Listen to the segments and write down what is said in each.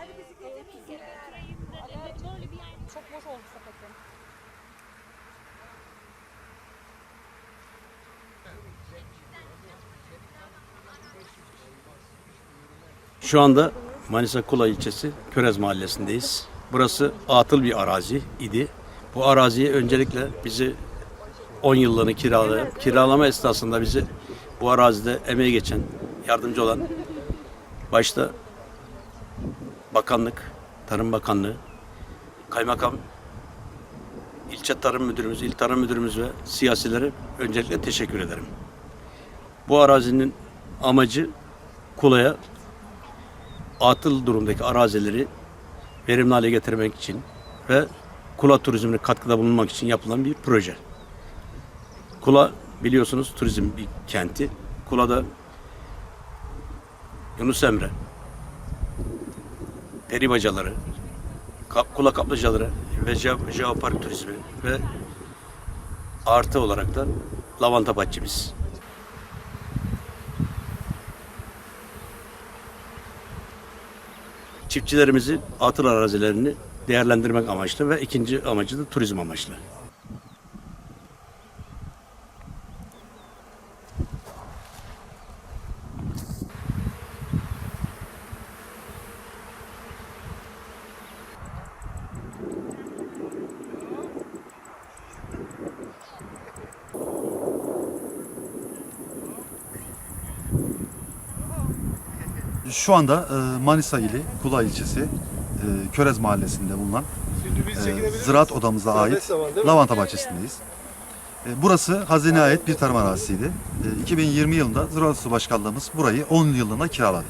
Böyle bir yer çok boş oldu sepetim. Şu anda Manisa Kula ilçesi Körez mahallesindeyiz. Burası atıl bir arazi idi. Bu araziyi öncelikle bizi 10 yıllığını kiralayan, kiralama esnasında bizi bu arazide emeği geçen, yardımcı olan başta bakanlık, Tarım Bakanlığı, kaymakam, ilçe tarım müdürümüz, il tarım müdürümüz ve siyasilere öncelikle teşekkür ederim. Bu arazinin amacı Kula'ya atıl durumdaki arazileri verimli hale getirmek için ve Kula turizmine katkıda bulunmak için yapılan bir proje. Kula biliyorsunuz turizm bir kenti. Kula'da Yunus Emre, peri bacaları, kula kaplıcaları ve je- jeopark turizmi ve artı olarak da lavanta bahçemiz. çiftçilerimizin atıl arazilerini değerlendirmek amaçlı ve ikinci amacı da turizm amaçlı. Şu anda e, Manisa ili Kula ilçesi e, Körez mahallesinde bulunan e, ziraat odamıza ait lavanta bahçesindeyiz. E, burası hazineye ait bir tarım arazisiydi. E, 2020 yılında Ziraat Odası Başkanlığımız burayı 10 yıllığına kiraladı.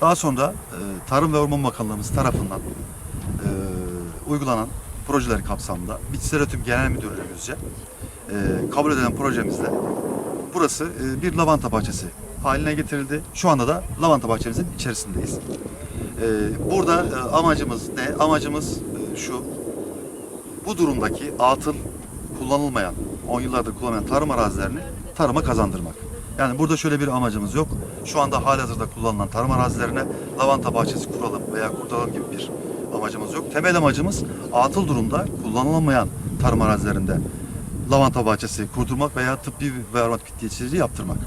Daha sonra e, Tarım ve Orman Bakanlığımız tarafından e, uygulanan projeler kapsamında Bitkisel Üretim Genel Müdürlüğümüzce e, kabul edilen projemizde burası e, bir lavanta bahçesi haline getirildi. Şu anda da lavanta bahçemizin içerisindeyiz. E, burada e, amacımız ne? Amacımız e, şu. Bu durumdaki atıl kullanılmayan, 10 yıllardır kullanılmayan tarım arazilerini tarıma kazandırmak. Yani burada şöyle bir amacımız yok. Şu anda halihazırda kullanılan tarım arazilerine lavanta bahçesi kuralım veya kurtaralım gibi bir amacımız yok. Temel amacımız atıl durumda kullanılamayan tarım arazilerinde lavanta bahçesi kurdurmak veya tıbbi ve aromatik bitki yaptırmak.